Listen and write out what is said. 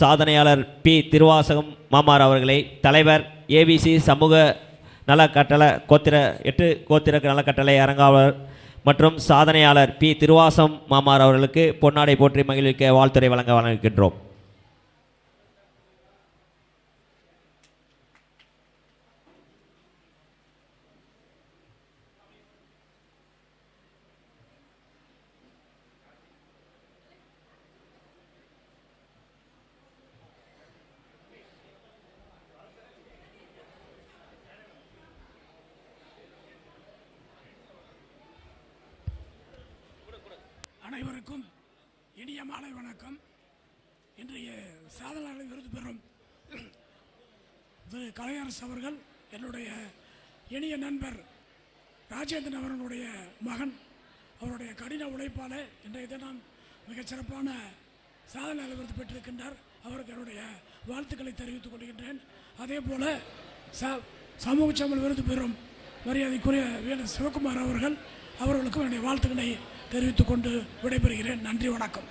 சாதனையாளர் பி. திருவாசகம் மாமார் அவர்களை தலைவர் ஏபிசி சமூக நல கட்டளை கோத்திர எட்டு கோத்திர நல கட்டளை அரங்காவலர் மற்றும் சாதனையாளர் பி. திருவாசம் மாமார் அவர்களுக்கு பொன்னாடை போற்றி மகிழ்விக்க வாழ்த்துறை வழங்க வழங்குகின்றோம். அனைவருக்கும் இனிய மாலை வணக்கம். இன்றைய சாதனையாளர் விருது பெறும் திரு கலையரசு அவர்கள் என்னுடைய இனிய நண்பர் ராஜேந்திரன் அவர்களுடைய மகன் அவருடைய கடின உழைப்பால் இன்றைய தினம் மிகச்சிறப்பான சாதனை விருது பெற்றிருக்கின்றார். அவருக்கு என்னுடைய வாழ்த்துக்களை தெரிவித்துக் கொள்கின்றேன். அதே போல ச சமூக சமல் விருது பெறும் மரியாதைக்குரிய வீரர் சிவகுமார் அவர்கள் அவர்களுக்கும் என்னுடைய வாழ்த்துக்களை தெரிவித்துக் கொண்டு விடைபெறுகிறேன். நன்றி வணக்கம்.